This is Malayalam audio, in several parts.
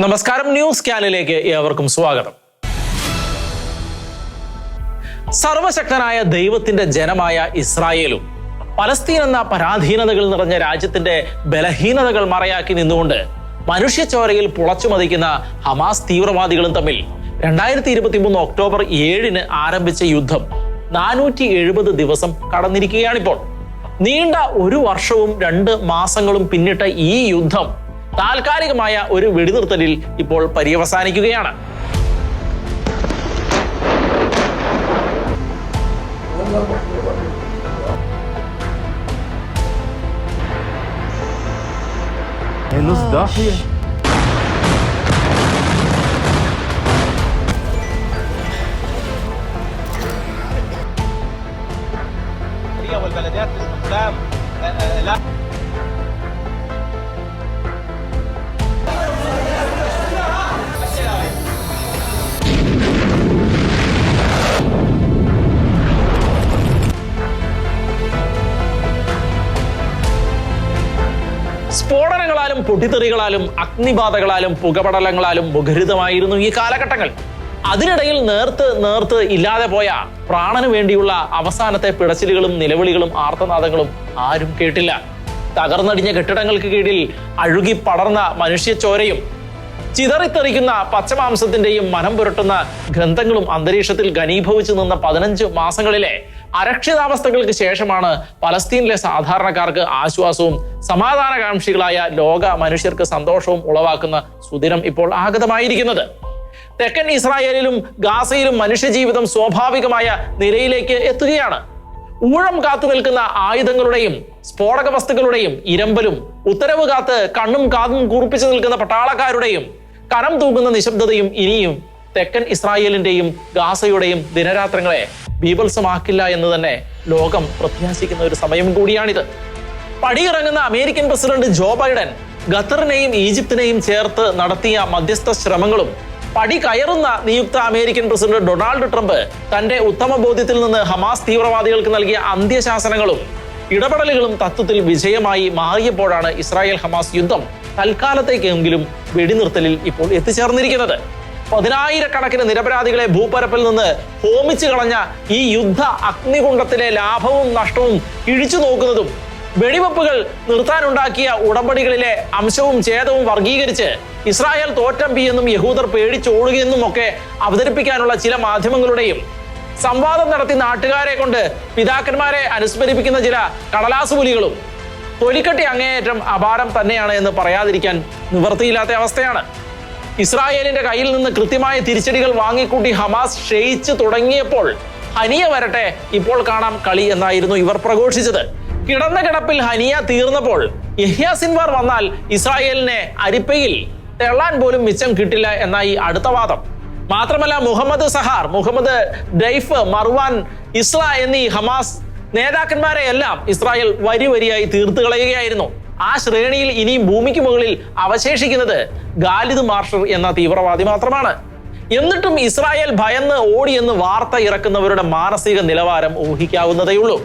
നമസ്കാരം ന്യൂസ് കാനിലേക്ക് ഏവർക്കും സ്വാഗതം. സർവശക്തനായ ദൈവത്തിന്റെ ജനമായ ഇസ്രായേലും പലസ്തീൻ എന്ന പരാധീനതകൾ നിറഞ്ഞ രാജ്യത്തിന്റെ ബലഹീനതകൾ മറയാക്കി നിന്നുകൊണ്ട് മനുഷ്യച്ചോരയിൽ പുളച്ചുമതിക്കുന്ന ഹമാസ് തീവ്രവാദികളും തമ്മിൽ രണ്ടായിരത്തി ഇരുപത്തി മൂന്ന് ഒക്ടോബർ ഏഴിന് ആരംഭിച്ച യുദ്ധം നാനൂറ്റി എഴുപത് ദിവസം കടന്നിരിക്കുകയാണിപ്പോൾ. നീണ്ട ഒരു വർഷവും രണ്ട് മാസങ്ങളും പിന്നിട്ട ഈ യുദ്ധം താൽക്കാലികമായ ഒരു വെടിനിർത്തലിൽ ഇപ്പോൾ പര്യവസാനിക്കുകയാണ് Nos dá. പൊട്ടിത്തെറികളാലും അഗ്നിബാധകളാലും പുകപടലങ്ങളാലും മുഖരിതമായിരുന്നു ഈ കാലഘട്ടങ്ങൾ. അതിനിടയിൽ നേർത്ത് നേർത്ത് ഇല്ലാതെ പോയ പ്രാണന് വേണ്ടിയുള്ള അവസാനത്തെ പിടച്ചിലുകളും നിലവിളികളും ആർത്തനാദങ്ങളും ആരും കേട്ടില്ല. തകർന്നടിഞ്ഞ കെട്ടിടങ്ങൾക്ക് കീഴിൽ അഴുകി പടർന്ന മനുഷ്യച്ചോരയും ചിതറിത്തെറിക്കുന്ന പച്ചമാംസത്തിന്റെയും മനം പുരട്ടുന്ന ഗ്രന്ഥങ്ങളും അന്തരീക്ഷത്തിൽ ഘനീഭവിച്ചു നിന്ന പതിനഞ്ച് മാസങ്ങളിലെ അരക്ഷിതാവസ്ഥകൾക്ക് ശേഷമാണ് പലസ്തീനിലെ സാധാരണക്കാർക്ക് ആശ്വാസവും സമാധാനകാംക്ഷികളായ ലോക മനുഷ്യർക്ക് സന്തോഷവും ഉളവാക്കുന്ന സുദിനം ഇപ്പോൾ ആഗതമായിരിക്കുന്നത്. തെക്കൻ ഇസ്രായേലിലും ഗാസയിലും മനുഷ്യജീവിതം സ്വാഭാവികമായ നിലയിലേക്ക് എത്തുകയാണ്. ഊഴം കാത്തു നിൽക്കുന്ന ആയുധങ്ങളുടെയും സ്ഫോടക വസ്തുക്കളുടെയും ഇരമ്പലും ഉത്തരവ് കാത്ത് കണ്ണും കാതും കൂർപ്പിച്ചു നിൽക്കുന്ന പട്ടാളക്കാരുടെയും കനം തൂങ്ങുന്ന നിശബ്ദതയും ഇനിയും തെക്കൻ ഇസ്രായേലിന്റെയും ഗാസയുടെയും ദിനരാത്രങ്ങളെ ബീഭത്സമാക്കില്ല എന്ന് തന്നെ ലോകം പ്രത്യാശിക്കുന്ന ഒരു സമയം കൂടിയാണിത്. പടിയിറങ്ങുന്ന അമേരിക്കൻ പ്രസിഡന്റ് ജോ ബൈഡൻ ഖത്തറിനെയും ഈജിപ്തിനെയും ചേർത്ത് നടത്തിയ മധ്യസ്ഥ ശ്രമങ്ങളും പടി കയറുന്ന നിയുക്ത അമേരിക്കൻ പ്രസിഡന്റ് ഡൊണാൾഡ് ട്രംപ് തന്റെ ഉത്തമ ബോധ്യത്തിൽ നിന്ന് ഹമാസ് തീവ്രവാദികൾക്ക് നൽകിയ അന്ത്യശാസനങ്ങളും ഇടപെടലുകളും തത്വത്തിൽ വിജയമായി മാറിയപ്പോഴാണ് ഇസ്രായേൽ ഹമാസ് യുദ്ധം തൽക്കാലത്തേക്കെങ്കിലും വെടിനിർത്തലിൽ ഇപ്പോൾ എത്തിച്ചേർന്നിരിക്കുന്നത്. പതിനായിരക്കണക്കിന് നിരപരാധികളെ ഭൂപരപ്പിൽ നിന്ന് ഹോമിച്ചു കളഞ്ഞ ഈ യുദ്ധ അഗ്നികുണ്ഡത്തിലെ ലാഭവും നഷ്ടവും ഇഴിച്ചു നോക്കുന്നതും വെടിവെപ്പുകൾ നിർത്താനുണ്ടാക്കിയ ഉടമ്പടികളിലെ അംശവും ഛേദവും വർഗീകരിച്ച് ഇസ്രായേൽ തോറ്റം പി എന്നും യഹൂദർ പേടിച്ചോടുകയെന്നും ഒക്കെ അവതരിപ്പിക്കാനുള്ള ചില മാധ്യമങ്ങളുടെയും സംവാദം നടത്തി നാട്ടുകാരെ കൊണ്ട് പിതാക്കന്മാരെ അനുസ്മരിപ്പിക്കുന്ന ചില കടലാസ് പുലികളും. തൊലിക്കട്ടി അങ്ങേയറ്റം അപാരം തന്നെയാണ് എന്ന് പറയാതിരിക്കാൻ നിവൃത്തിയില്ലാത്ത അവസ്ഥയാണ്. ഇസ്രായേലിന്റെ കയ്യിൽ നിന്ന് കൃത്യമായ തിരിച്ചടികൾ വാങ്ങിക്കൂട്ടി ഹമാസ് ക്ഷയിച്ചു തുടങ്ങിയപ്പോൾ ഹനിയ വരട്ടെ ഇപ്പോൾ കാണാം കളി എന്നായിരുന്നു ഇവർ പ്രഘോഷിച്ചത്. കിടന്ന കിടപ്പിൽ ഹനിയ തീർന്നപ്പോൾ യഹ്യാസിൻവാർ വന്നാൽ ഇസ്രായേലിനെ അരിപ്പയിൽ തെള്ളാൻ പോലും മിച്ചം കിട്ടില്ല എന്നായി അടുത്ത വാദം. മാത്രമല്ല മുഹമ്മദ് സഹാർ മുഹമ്മദ് ഡൈഫ് മർവാൻ ഇസ്ല എന്നീ ഹമാസ് നേതാക്കന്മാരെ എല്ലാം ഇസ്രായേൽ വരി വരിയായി തീർത്തു കളയുകയായിരുന്നു. ആ ശ്രേണിയിൽ ഇനിയും ഭൂമിക്ക് മുകളിൽ അവശേഷിക്കുന്നത് ഗാലിദ് മാർഷർ എന്ന തീവ്രവാദി മാത്രമാണ്. എന്നിട്ടും ഇസ്രായേൽ ഭയന്ന് ഓടിയെന്ന് വാർത്ത ഇറക്കുന്നവരുടെ മാനസിക നിലവാരം ഊഹിക്കാവുന്നതേയുള്ളൂ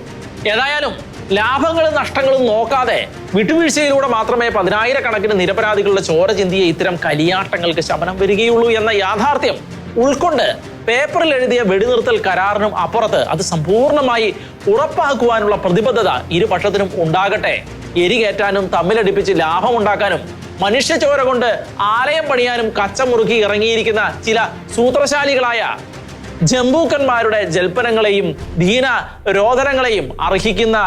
ഏതായാലും ലാഭങ്ങളും നഷ്ടങ്ങളും നോക്കാതെ വിട്ടുവീഴ്ചയിലൂടെ മാത്രമേ പതിനായിരക്കണക്കിന് നിരപരാധികളുടെ ചോര ചിന്തിയ ഇത്തരം കലിയാട്ടങ്ങൾക്ക് ശമനം വരികയുള്ളൂ എന്ന യാഥാർത്ഥ്യം. ഉൾക്കൊണ്ട് പേപ്പറിൽ എഴുതിയ വെടിനിർത്തൽ കരാറിനും അപ്പുറത്ത് അത് സമ്പൂർണമായി ഉറപ്പാക്കുവാനുള്ള പ്രതിബദ്ധത ഇരുപക്ഷത്തിനും ഉണ്ടാകട്ടെ. എരികേറ്റാനും തമ്മിലടിപ്പിച്ച് ലാഭമുണ്ടാക്കാനും മനുഷ്യചോര കൊണ്ട് ആലയം പണിയാനും കച്ചമുറുക്കി ഇറങ്ങിയിരിക്കുന്ന ചില സൂത്രശാലികളായ ജംബൂക്കന്മാരുടെ ജൽപ്പനങ്ങളെയും ദീന രോദനങ്ങളെയും അർഹിക്കുന്ന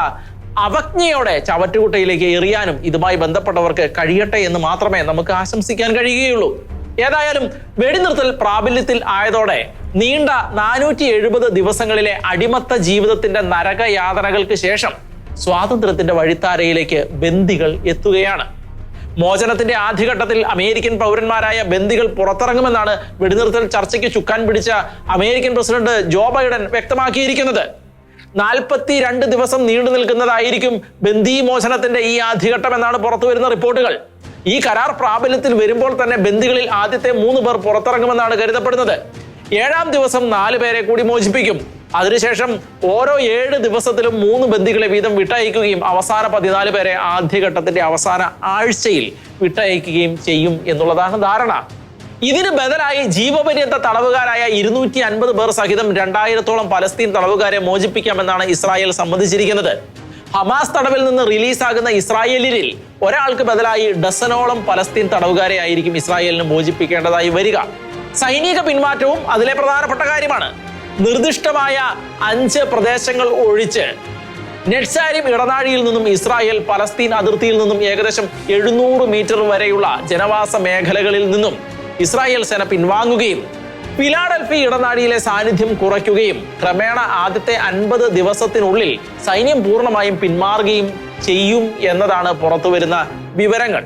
അവജ്ഞയോടെ ചവറ്റുകുട്ടയിലേക്ക് എറിയാനും ഇതുമായി ബന്ധപ്പെട്ടവർക്ക് കഴിയട്ടെ എന്ന് മാത്രമേ നമുക്ക് ആശംസിക്കാൻ കഴിയുകയുള്ളൂ. ഏതായാലും വെടിനിർത്തൽ പ്രാബല്യത്തിൽ ആയതോടെ നീണ്ട നാനൂറ്റി എഴുപത് ദിവസങ്ങളിലെ അടിമത്ത ജീവിതത്തിന്റെ നരകയാതനകൾക്ക് ശേഷം സ്വാതന്ത്ര്യത്തിന്റെ വഴിത്താരയിലേക്ക് ബന്ദികൾ എത്തുകയാണ്. മോചനത്തിന്റെ ആദ്യഘട്ടത്തിൽ അമേരിക്കൻ പൗരന്മാരായ ബന്ദികൾ പുറത്തിറങ്ങുമെന്നാണ് വെടിനിർത്തൽ ചർച്ചയ്ക്ക് ചുക്കാൻ പിടിച്ച അമേരിക്കൻ പ്രസിഡന്റ് ജോ ബൈഡൻ വ്യക്തമാക്കിയിരിക്കുന്നത്. നാൽപ്പത്തി രണ്ട് ദിവസം നീണ്ടു നിൽക്കുന്നതായിരിക്കും ബന്ദി മോചനത്തിന്റെ ഈ ആദ്യഘട്ടം എന്നാണ് പുറത്തുവരുന്ന റിപ്പോർട്ടുകൾ. ഈ കരാർ പ്രാബല്യത്തിൽ വരുമ്പോൾ തന്നെ ബന്ദികളിൽ ആദ്യത്തെ മൂന്ന് പേർ പുറത്തിറങ്ങുമെന്നാണ് കരുതപ്പെടുന്നത്. ഏഴാം ദിവസം നാല് പേരെ കൂടി മോചിപ്പിക്കും. അതിനുശേഷം ഓരോ ഏഴ് ദിവസത്തിലും മൂന്ന് ബന്ദികളെ വീതം വിട്ടയക്കുകയും അവസാന പതിനാല് പേരെ ആദ്യഘട്ടത്തിന്റെ അവസാന ആഴ്ചയിൽ വിട്ടയക്കുകയും ചെയ്യും എന്നുള്ളതാണ് ധാരണ. ഇതിന് ബദലായി ജീവപര്യന്ത തടവുകാരായ ഇരുന്നൂറ്റി അൻപത് പേർ സഹിതം രണ്ടായിരത്തോളം പലസ്തീൻ തടവുകാരെ മോചിപ്പിക്കാമെന്നാണ് ഇസ്രായേൽ സമ്മതിച്ചിരിക്കുന്നത്. ഹമാസ് തടവിൽ നിന്ന് റിലീസാകുന്ന ഇസ്രായേലിൽ ഒരാൾക്ക് ബദലായി ഡസനോളം പലസ്തീൻ തടവുകാരെ ആയിരിക്കും ഇസ്രായേലിന് മോചിപ്പിക്കേണ്ടതായി വരിക. സൈനിക പിന്മാറ്റവും അതിലെ പ്രധാനപ്പെട്ട കാര്യമാണ്. നിർദ്ദിഷ്ടമായ അഞ്ച് പ്രദേശങ്ങൾ ഒഴിച്ച് നെറ്റ്സാരിം ഇടനാഴിയിൽ നിന്നും ഇസ്രായേൽ പലസ്തീൻ അതിർത്തിയിൽ നിന്നും ഏകദേശം എഴുന്നൂറ് മീറ്റർ വരെയുള്ള ജനവാസ മേഖലകളിൽ നിന്നും ഇസ്രായേൽ സേന പിൻവാങ്ങുകയും ഫിലാഡൽഫി ഇടനാഴിയിലെ സാന്നിധ്യം കുറയ്ക്കുകയും ക്രമേണ ആദ്യത്തെ അൻപത് ദിവസത്തിനുള്ളിൽ സൈന്യം പൂർണമായും പിന്മാറുകയും ചെയ്യും എന്നതാണ് പുറത്തുവരുന്ന വിവരങ്ങൾ.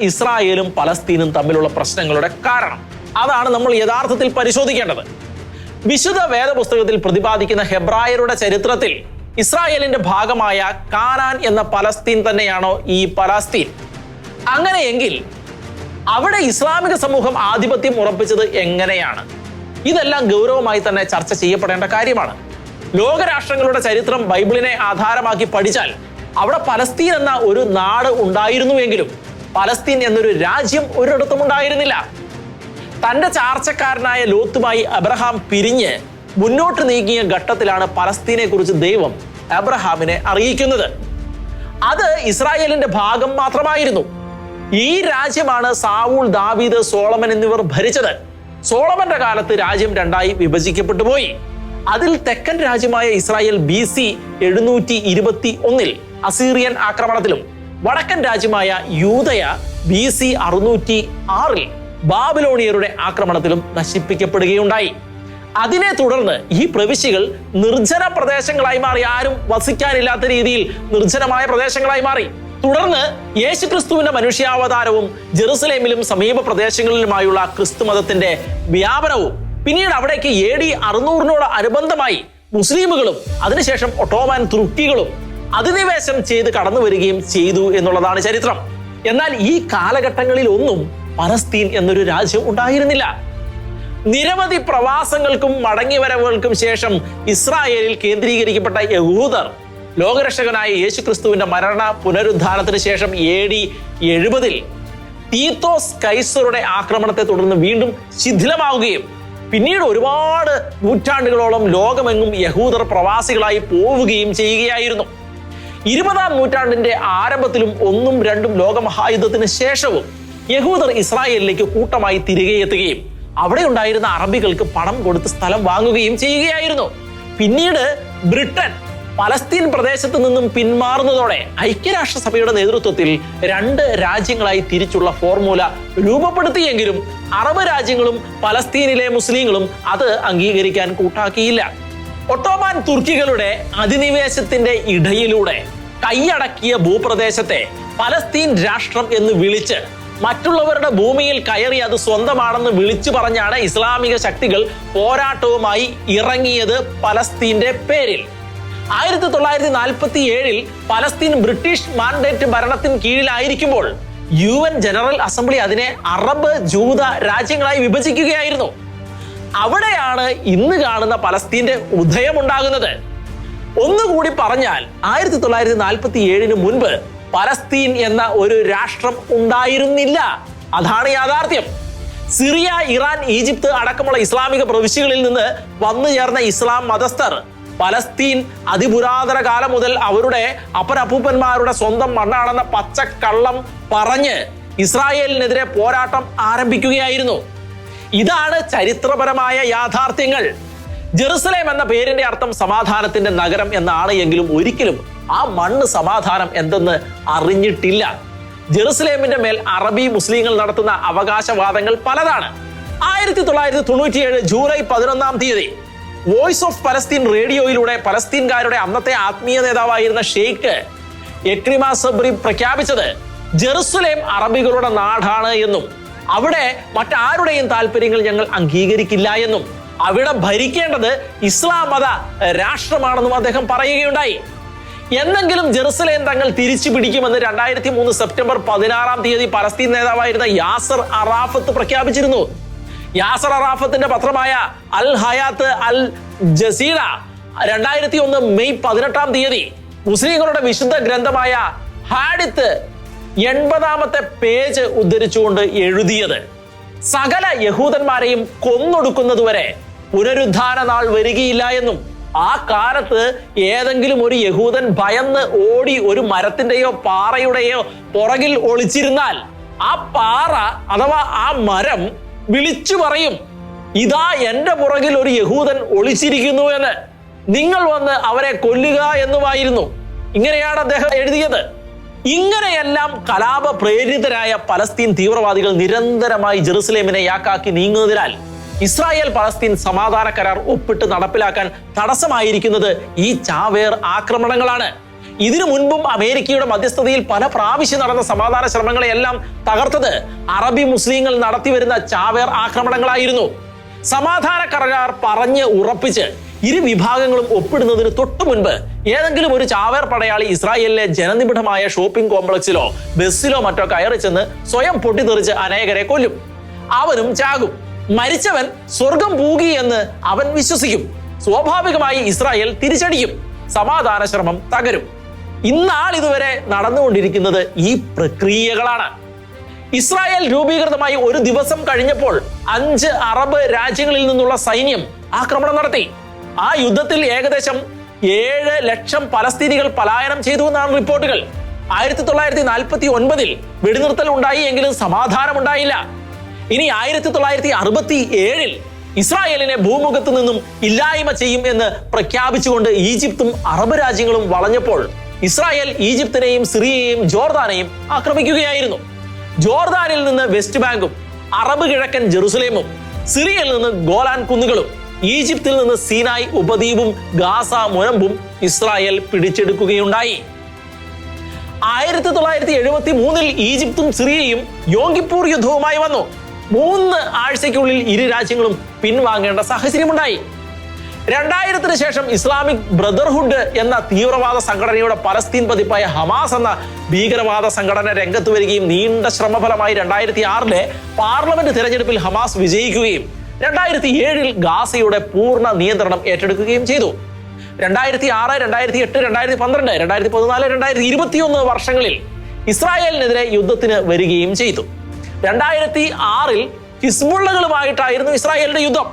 ഇസ്രായേലും പലസ്തീനും തമ്മിലുള്ള പ്രശ്നങ്ങളുടെ കാരണം. അതാണ് നമ്മൾ യഥാർത്ഥത്തിൽ പരിശോധിക്കേണ്ടത്. വിശുദ്ധ വേദപുസ്തകത്തിൽ പ്രതിപാദിക്കുന്ന ഹെബ്രായരുടെ ചരിത്രത്തിൽ ഇസ്രായേലിന്റെ ഭാഗമായ കാനാൻ എന്ന പലസ്തീൻ തന്നെയാണോ ഈ പലസ്തീൻ? അങ്ങനെയെങ്കിൽ അവിടെ ഇസ്ലാമിക സമൂഹം ആധിപത്യം ഉറപ്പിച്ചത് എങ്ങനെയാണ്? ഇതെല്ലാം ഗൗരവമായി തന്നെ ചർച്ച ചെയ്യപ്പെടേണ്ട കാര്യമാണ്. ലോകരാഷ്ട്രങ്ങളുടെ ചരിത്രം ബൈബിളിനെ ആധാരമാക്കി പഠിച്ചാൽ അവിടെ പലസ്തീൻ എന്ന ഒരു നാട് ഉണ്ടായിരുന്നുവെങ്കിലും പലസ്തീൻ എന്നൊരു രാജ്യം ഒരിടത്തും ഉണ്ടായിരുന്നില്ല. തന്റെ ചാർച്ചക്കാരനായ ലോത്തുമായി അബ്രഹാം പിരിഞ്ഞ് മുന്നോട്ട് നീങ്ങിയ ഘട്ടത്തിലാണ് പലസ്തീനെ കുറിച്ച് ദൈവം അബ്രഹാമിനെ അറിയിക്കുന്നത്. അത് ഇസ്രായേലിന്റെ ഭാഗം മാത്രമായിരുന്നു. ഈ രാജ്യമാണ് സാവൂൾ ദാവീദ് സോളമൻ എന്നിവർ ഭരിച്ചത്. സോളമന്റെ കാലത്ത് രാജ്യം രണ്ടായി വിഭജിക്കപ്പെട്ടു പോയി. അതിൽ തെക്കൻ രാജ്യമായ ഇസ്രായേൽ ബി സി എഴുന്നൂറ്റി ഇരുപത്തി ഒന്നിൽ അസീറിയൻ ആക്രമണത്തിലും വടക്കൻ രാജ്യമായ യൂതയ ബി സി അറുന്നൂറ്റി ആറിൽ ബാബിലോണിയരുടെ ആക്രമണത്തിലും നശിപ്പിക്കപ്പെടുകയുണ്ടായി. അതിനെ തുടർന്ന് ഈ പ്രവിശ്യകൾ നിർജന പ്രദേശങ്ങളായി മാറി. ആരും വസിക്കാനില്ലാത്ത രീതിയിൽ നിർജനമായ പ്രദേശങ്ങളായി മാറി. തുടർന്ന് യേശുക്രിസ്തുവിന്റെ മനുഷ്യാവതാരവും ജെറുസലേമിലും സമീപ പ്രദേശങ്ങളിലുമായുള്ള ക്രിസ്തു മതത്തിന്റെ വ്യാപനവും പിന്നീട് അവിടേക്ക് എ ഡി അറുന്നൂറിനോട് അനുബന്ധമായി മുസ്ലിമുകളും അതിനുശേഷം ഒട്ടോമാൻ തുർക്കികളും അധിനിവേശം ചെയ്ത് കടന്നു വരികയും ചെയ്തു എന്നുള്ളതാണ് ചരിത്രം. എന്നാൽ ഈ കാലഘട്ടങ്ങളിൽ ഒന്നും പലസ്തീൻ എന്നൊരു രാജ്യം ഉണ്ടായിരുന്നില്ല. നിരവധി പ്രവാസങ്ങൾക്കും മടങ്ങിവരവുകൾക്കും ശേഷം ഇസ്രായേലിൽ കേന്ദ്രീകരിക്കപ്പെട്ട യഹൂദർ ലോകരക്ഷകനായ യേശുക്രിസ്തുവിന്റെ മരണ പുനരുദ്ധാനത്തിന് ശേഷം എ ഡി എഴുപതിൽ തീത്തോസ് കൈസറുടെ ആക്രമണത്തെ തുടർന്ന് വീണ്ടും ശിഥിലമാവുകയും പിന്നീട് ഒരുപാട് നൂറ്റാണ്ടുകളോളം ലോകമെങ്ങും യഹൂദർ പ്രവാസികളായി പോവുകയും ചെയ്യുകയായിരുന്നു. ഇരുപതാം നൂറ്റാണ്ടിന്റെ ആരംഭത്തിലും ഒന്നും രണ്ടും ലോകമഹായുദ്ധത്തിന് ശേഷവും യഹൂദർ ഇസ്രായേലിലേക്ക് കൂട്ടമായി തിരികെ എത്തുകയും അവിടെ ഉണ്ടായിരുന്ന അറബികൾക്ക് പണം കൊടുത്ത് സ്ഥലം വാങ്ങുകയും ചെയ്യുകയായിരുന്നു. പിന്നീട് ബ്രിട്ടൻ പലസ്തീൻ പ്രദേശത്ത് നിന്നും പിന്മാറുന്നതോടെ ഐക്യരാഷ്ട്രസഭയുടെ നേതൃത്വത്തിൽ രണ്ട് രാജ്യങ്ങളായി തിരിച്ചുള്ള ഫോർമുല രൂപപ്പെടുത്തിയെങ്കിലും അറബ് രാജ്യങ്ങളും പലസ്തീനിലെ മുസ്ലിങ്ങളും അത് അംഗീകരിക്കാൻ കൂട്ടാക്കിയില്ല. ഒട്ടോമാൻ തുർക്കികളുടെ അധിനിവേശത്തിന്റെ ഇടയിലൂടെ കൈയടക്കിയ ഭൂപ്രദേശത്തെ പലസ്തീൻ രാഷ്ട്രം എന്ന് വിളിച്ച് മറ്റുള്ളവരുടെ ഭൂമിയിൽ കയറി അത് സ്വന്തമാണെന്ന് വിളിച്ചു പറഞ്ഞാണ് ഇസ്ലാമിക ശക്തികൾ പോരാട്ടവുമായി ഇറങ്ങിയത് പലസ്തീന്റെ പേരിൽ. ആയിരത്തി തൊള്ളായിരത്തി നാൽപ്പത്തി ഏഴിൽ പലസ്തീൻ ബ്രിട്ടീഷ് മാൻഡേറ്റ് ഭരണത്തിന് കീഴിലായിരിക്കുമ്പോൾ യു എൻ ജനറൽ അസംബ്ലി അതിനെ അറബ് ജൂത രാജ്യങ്ങളായി വിഭജിക്കുകയായിരുന്നു. അവിടെയാണ് ഇന്ന് കാണുന്ന പലസ്തീന്റെ ഉദയമുണ്ടാകുന്നത്. ഒന്നുകൂടി പറഞ്ഞാൽ ആയിരത്തി തൊള്ളായിരത്തി നാൽപ്പത്തി ഏഴിന് മുൻപ് പലസ്തീൻ എന്ന ഒരു രാഷ്ട്രം ഉണ്ടായിരുന്നില്ല. അതാണ് യാഥാർത്ഥ്യം. സിറിയ ഇറാൻ ഈജിപ്ത് അടക്കമുള്ള ഇസ്ലാമിക പ്രവിശ്യകളിൽ നിന്ന് വന്നു ചേർന്ന ഇസ്ലാം മതസ്ഥർ പലസ്തീൻ അതിപുരാതന കാലം മുതൽ അവരുടെ അപ്പനപ്പൂപ്പന്മാരുടെ സ്വന്തം മണ്ണാണെന്ന പച്ചക്കള്ളം പറഞ്ഞ് ഇസ്രായേലിനെതിരെ പോരാട്ടം ആരംഭിക്കുകയായിരുന്നു. ഇതാണ് ചരിത്രപരമായ യാഥാർത്ഥ്യങ്ങൾ. ജെറുസലേം എന്ന പേരിന്റെ അർത്ഥം സമാധാനത്തിന്റെ നഗരം എന്നാണ് എങ്കിലും ഒരിക്കലും ആ മണ്ണ് സമാധാനം എന്തെന്ന് അറിഞ്ഞിട്ടില്ല. ജെറുസലേമിന്റെ മേൽ അറബി മുസ്ലിങ്ങൾ നടത്തുന്ന അവകാശവാദങ്ങൾ പലതാണ്. ആയിരത്തി തൊള്ളായിരത്തി തൊണ്ണൂറ്റിയേഴ് ജൂലൈ പതിനൊന്നാം തീയതി വോയിസ് ഓഫ് പലസ്തീൻ റേഡിയോയിലൂടെ പലസ്തീൻകാരുടെ അന്നത്തെ ആത്മീയ നേതാവായിരുന്ന ഷെയ്ഖ് എക്രിമ സബ്രി പ്രഖ്യാപിച്ചത് ജെറുസലേം അറബികളുടെ നാടാണ് എന്നും. അവിടെ മറ്റാരുടെയും താല്പര്യങ്ങൾ ഞങ്ങൾ അംഗീകരിക്കില്ല എന്നും അവിടെ ഭരിക്കേണ്ടത് ഇസ്ലാം മത രാഷ്ട്രമാണെന്നും അദ്ദേഹം പറയുകയുണ്ടായി. എന്നെങ്കിലും ജെറുസലേം തങ്ങൾ തിരിച്ചു പിടിക്കുമെന്ന് രണ്ടായിരത്തി മൂന്ന് സെപ്റ്റംബർ പതിനാറാം തീയതി പലസ്തീൻ നേതാവായിരുന്ന യാസർ അറാഫത്ത് പ്രഖ്യാപിച്ചിരുന്നു. യാസർ അറാഫത്തിന്റെ പത്രമായ അൽ ഹയാത്ത് അൽ ജസീറ രണ്ടായിരത്തി ഒന്ന് മെയ് പതിനെട്ടാം തീയതി മുസ്ലിങ്ങളുടെ വിശുദ്ധ ഗ്രന്ഥമായ ഹാഡിത്ത് എൺപതാമത്തെ പേജ് ഉദ്ധരിച്ചുകൊണ്ട് എഴുതിയത്. സകല യഹൂദന്മാരെയും കൊന്നൊടുക്കുന്നതുവരെ പുനരുദ്ധാന നാൾ വരികയില്ല എന്നും ആ കാലത്ത് ഏതെങ്കിലും ഒരു യഹൂദൻ ഭയന്ന് ഓടി ഒരു മരത്തിന്റെയോ പാറയുടെയോ പുറകിൽ ഒളിച്ചിരുന്നാൽ ആ പാറ അഥവാ ആ മരം വിളിച്ചു പറയും ഇതാ എന്റെ പുറകിൽ ഒരു യഹൂദൻ ഒളിച്ചിരിക്കുന്നു എന്ന്. നിങ്ങൾ വന്ന് അവരെ കൊല്ലുക എന്നുമായിരുന്നു. ഇങ്ങനെയാണ് അദ്ദേഹം എഴുതിയത്. ഇങ്ങനെയെല്ലാം കലാപ പ്രേരിതരായ പലസ്തീൻ തീവ്രവാദികൾ നിരന്തരമായി ജെറുസലേമിനെ യാക്കാക്കി നീങ്ങുന്നതിനാൽ ഇസ്രായേൽ പലസ്തീൻ സമാധാന കരാർ ഒപ്പിട്ട് നടപ്പിലാക്കാൻ തടസ്സമായിരിക്കുന്നത് ഈ ചാവേർ ആക്രമണങ്ങളാണ്. ഇതിനു മുൻപും അമേരിക്കയുടെ മധ്യസ്ഥതയിൽ പല പ്രാവശ്യം നടന്ന സമാധാന ശ്രമങ്ങളെയെല്ലാം തകർത്തത് അറബി മുസ്ലിങ്ങൾ നടത്തിവരുന്ന ചാവേർ ആക്രമണങ്ങളായിരുന്നു. സമാധാന കരാർ പറഞ്ഞ് ഉറപ്പിച്ച് ഇരു വിഭാഗങ്ങളും ഒപ്പിടുന്നതിന് തൊട്ടു മുൻപ് ഏതെങ്കിലും ഒരു ചാവേർ പടയാളി ഇസ്രായേലിലെ ജനനിബിഡമായ ഷോപ്പിംഗ് കോംപ്ലക്സിലോ ബസ്സിലോ മറ്റോ കയറി ചെന്ന് സ്വയം പൊട്ടിത്തെറിച്ച് അനേകരെ കൊല്ലും. അവനും ചാകും. മരിച്ചവൻ സ്വർഗം പൂകി എന്ന് അവൻ വിശ്വസിക്കും. സ്വാഭാവികമായി ഇസ്രായേൽ തിരിച്ചടിക്കും സമാധാന ശ്രമം തകരും. ഇന്നാൾ ഇതുവരെ നടന്നുകൊണ്ടിരിക്കുന്നത് ഈ പ്രക്രിയകളാണ്. ഇസ്രായേൽ രൂപീകൃതമായി ഒരു ദിവസം കഴിഞ്ഞപ്പോൾ അഞ്ച് അറബ് രാജ്യങ്ങളിൽ നിന്നുള്ള സൈന്യം ആക്രമണം നടത്തി. ആ യുദ്ധത്തിൽ ഏകദേശം ഏഴ് ലക്ഷം പലസ്തീനികൾ പലായനം ചെയ്തു എന്നാണ് റിപ്പോർട്ടുകൾ. ആയിരത്തി തൊള്ളായിരത്തി നാൽപ്പത്തി ഒൻപതിൽ വെടിനിർത്തൽ ഉണ്ടായി എങ്കിലും സമാധാനം ഉണ്ടായില്ല ഇനി ആയിരത്തി തൊള്ളായിരത്തി അറുപത്തി ഏഴിൽ ഇസ്രായേലിനെ ഭൂമുഖത്ത് നിന്നും ഇല്ലായ്മ ചെയ്യും എന്ന് പ്രഖ്യാപിച്ചുകൊണ്ട് ഈജിപ്തും അറബ് രാജ്യങ്ങളും വളഞ്ഞപ്പോൾ ഇസ്രായേൽ ഈജിപ്തിനെയും സിറിയയെയും ജോർദാനെയും ആക്രമിക്കുകയായിരുന്നു. ജോർദാനിൽ നിന്ന് വെസ്റ്റ് ബാങ്കും അറബ് കിഴക്കൻ ജെറുസലേമും സിറിയയിൽ നിന്ന് ഗോലാൻ കുന്നുകളും ഈജിപ്തിൽ നിന്ന് സീനായ് ഉപദ്വീപും ഗാസ മുനമ്പും ഇസ്രായേൽ പിടിച്ചെടുക്കുകയുണ്ടായി. ആയിരത്തി തൊള്ളായിരത്തി എഴുപത്തി മൂന്നിൽ ഈജിപ്തും സിറിയയും യോങ്കിപ്പൂർ യുദ്ധവുമായി വന്നു. മൂന്ന് ആഴ്ചയ്ക്കുള്ളിൽ ഇരു രാജ്യങ്ങളും പിൻവാങ്ങേണ്ട സാഹചര്യമുണ്ടായി. രണ്ടായിരത്തിന് ശേഷം ഇസ്ലാമിക് ബ്രദർഹുഡ് എന്ന തീവ്രവാദ സംഘടനയുടെ പലസ്തീൻ പതിപ്പായ ഹമാസ് എന്ന ഭീകരവാദ സംഘടന രംഗത്ത് വരികയും നീണ്ട ശ്രമഫലമായി രണ്ടായിരത്തി ആറിലെ പാർലമെന്റ് തിരഞ്ഞെടുപ്പിൽ ഹമാസ് വിജയിക്കുകയും രണ്ടായിരത്തി ഏഴിൽ ഗാസയുടെ പൂർണ നിയന്ത്രണം ഏറ്റെടുക്കുകയും ചെയ്തു. രണ്ടായിരത്തി ആറ് രണ്ടായിരത്തി എട്ട് രണ്ടായിരത്തി പന്ത്രണ്ട് രണ്ടായിരത്തി പതിനാല് രണ്ടായിരത്തി ഇരുപത്തിയൊന്ന് വർഷങ്ങളിൽ ഇസ്രായേലിനെതിരെ യുദ്ധത്തിന് വരികയും ചെയ്തു. രണ്ടായിരത്തി ആറിൽ ഹിസ്ബുള്ളകളുമായിട്ടായിരുന്നു ഇസ്രായേലിന്റെ യുദ്ധം.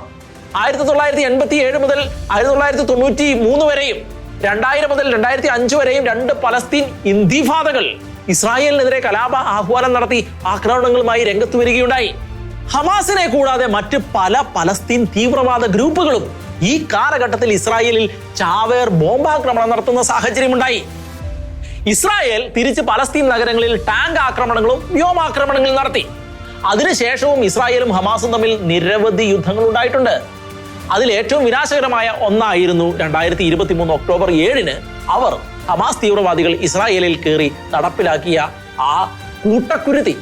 ആയിരത്തി തൊള്ളായിരത്തി എൺപത്തി ഏഴ് മുതൽ ആയിരത്തി തൊള്ളായിരത്തി തൊണ്ണൂറ്റി മൂന്ന് വരെയും രണ്ടായിരം മുതൽ രണ്ടായിരത്തി അഞ്ച് വരെയും രണ്ട് പലസ്തീൻ ഇന്തിഫാദകൾ ഇസ്രായേലിനെതിരെ കലാപ ആഹ്വാനം നടത്തി ആക്രമണങ്ങളുമായി രംഗത്ത് വരികയുണ്ടായി. ഹമാസിനെ കൂടാതെ മറ്റ് പല പലസ്തീൻ തീവ്രവാദ ഗ്രൂപ്പുകളും ഈ കാലഘട്ടത്തിൽ ഇസ്രായേലിൽ ചാവേർ ബോംബാക്രമണം നടത്തുന്ന സാഹചര്യമുണ്ടായി. ഇസ്രായേൽ തിരിച്ച് പലസ്തീൻ നഗരങ്ങളിൽ ടാങ്ക് ആക്രമണങ്ങളും വ്യോമാക്രമണങ്ങളും നടത്തി. അതിനുശേഷവും ഇസ്രായേലും ഹമാസും തമ്മിൽ നിരവധി യുദ്ധങ്ങൾ ഉണ്ടായിട്ടുണ്ട്. അതിൽ ഏറ്റവും വിനാശകരമായ ഒന്നായിരുന്നു രണ്ടായിരത്തി ഇരുപത്തി മൂന്ന് ഒക്ടോബർ ഏഴിന് അവർ ഹമാസ് തീവ്രവാദികൾ ഇസ്രായേലിൽ കയറി നടപ്പിലാക്കിയ ആ കൂട്ടക്കുരുതി.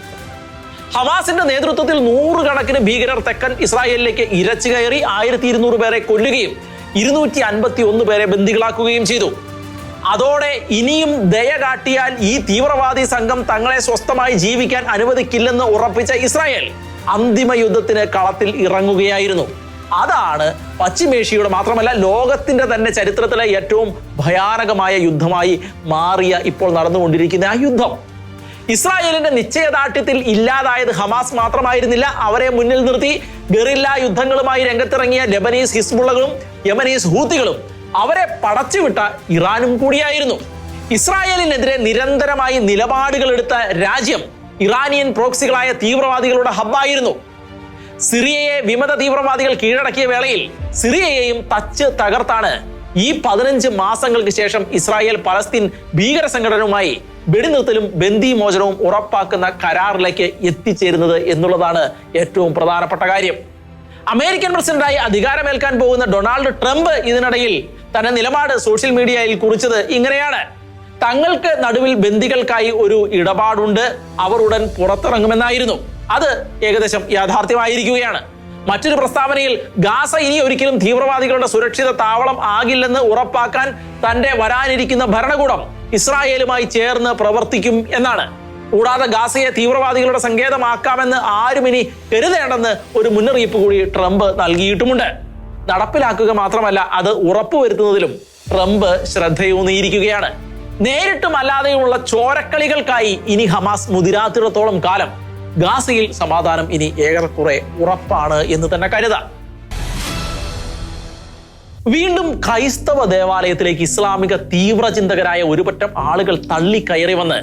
ഹമാസിന്റെ നേതൃത്വത്തിൽ നൂറുകണക്കിന് ഭീകരർ തെക്കൻ ഇസ്രായേലിലേക്ക് ഇരച്ചു കയറി ആയിരത്തി ഇരുന്നൂറ് പേരെ കൊല്ലുകയും ഇരുന്നൂറ്റി അൻപത്തി ഒന്ന് പേരെ ബന്ദികളാക്കുകയും ചെയ്തു. അതോടെ ഇനിയും ദയ കാട്ടിയാൽ ഈ തീവ്രവാദി സംഘം തങ്ങളെ സ്വസ്ഥമായി ജീവിക്കാൻ അനുവദിക്കില്ലെന്ന് ഉറപ്പിച്ച ഇസ്രായേൽ അന്തിമ യുദ്ധത്തിന് കളത്തിൽ ഇറങ്ങുകയായിരുന്നു. അതാണ് പശ്ചിമേഷ്യയുടെ മാത്രമല്ല ലോകത്തിന്റെ തന്നെ ചരിത്രത്തിലെ ഏറ്റവും ഭയാനകമായ യുദ്ധമായി മാറിയ ഇപ്പോൾ നടന്നുകൊണ്ടിരിക്കുന്ന ആ യുദ്ധം. ഇസ്രായേലിന്റെ നിശ്ചയദാർഢ്യത്തിൽ ഇല്ലാതായത് ഹമാസ് മാത്രമായിരുന്നില്ല. അവരെ മുന്നിൽ നിർത്തി ഗറില്ല യുദ്ധങ്ങളുമായി രംഗത്തിറങ്ങിയ ലെബനീസ് ഹിസ്ബുള്ളകളും യമനീസ് ഹൂത്തികളും അവരെ പടച്ചുവിട്ട ഇറാനും കൂടിയായിരുന്നു. ഇസ്രായേലിനെതിരെ നിരന്തരമായി നിലപാടുകൾ എടുത്ത രാജ്യം ഇറാനിയൻ പ്രോക്സികളായ തീവ്രവാദികളുടെ ഹബ്ബായിരുന്നു. സിറിയയെ വിമത തീവ്രവാദികൾ കീഴടക്കിയ വേളയിൽ സിറിയയെയും തച്ച് തകർത്താണ്. ഈ പതിനഞ്ച് മാസങ്ങൾക്ക് ശേഷം ഇസ്രായേൽ പലസ്തീൻ ഭീകര സംഘടനവുമായി വെടിനിർത്തലും ബന്ദി മോചനവും ഉറപ്പാക്കുന്ന കരാറിലേക്ക് എത്തിച്ചേരുന്നത് എന്നുള്ളതാണ് ഏറ്റവും പ്രധാനപ്പെട്ട കാര്യം. അമേരിക്കൻ പ്രസിഡന്റായി അധികാരമേൽക്കാൻ പോകുന്ന ഡൊണാൾഡ് ട്രംപ് ഇതിനിടയിൽ തന്റെ നിലപാട് സോഷ്യൽ മീഡിയയിൽ കുറിച്ചത് ഇങ്ങനെയാണ്. തങ്ങൾക്ക് നടുവിൽ ബന്ദികൾക്കായി ഒരു ഇടപാടുണ്ട് അവർ ഉടൻ പുറത്തിറങ്ങുമെന്നായിരുന്നു. അത് ഏകദേശം യാഥാർത്ഥ്യമായിരിക്കുകയാണ്. മറ്റൊരു പ്രസ്താവനയിൽ ഗാസ ഇനി ഒരിക്കലും തീവ്രവാദികളുടെ സുരക്ഷിത താവളം ആകില്ലെന്ന് ഉറപ്പാക്കാൻ തന്റെ വരാനിരിക്കുന്ന ഭരണകൂടം ഇസ്രായേലുമായി ചേർന്ന് പ്രവർത്തിക്കും എന്നാണ്. കൂടാതെ ഗാസയെ തീവ്രവാദികളുടെ സങ്കേതമാക്കാമെന്ന് ആരും ഇനി കരുതേണ്ടെന്ന് ഒരു മുന്നറിയിപ്പ് കൂടി ട്രംപ് നൽകിയിട്ടുമുണ്ട്. നടപ്പിലാക്കുക മാത്രമല്ല അത് ഉറപ്പുവരുത്തുന്നതിലും ട്രംപ് ശ്രദ്ധയൂന്നിയിരിക്കുകയാണ്. നേരിട്ടും അല്ലാതെയുമുള്ള ചോരക്കളികൾക്കായി ഇനി ഹമാസ് മുതിരാത്തിടത്തോളം കാലം ഗാസയിൽ സമാധാനം ഇനി ഏറെക്കുറെ ഉറപ്പാണ് എന്ന് തന്നെ കരുതാം. വീണ്ടും ക്രൈസ്തവ ദേവാലയത്തിലേക്ക് ഇസ്ലാമിക തീവ്രചിന്തകരായ ഒരുപറ്റം ആളുകൾ തള്ളി കയറി വന്ന്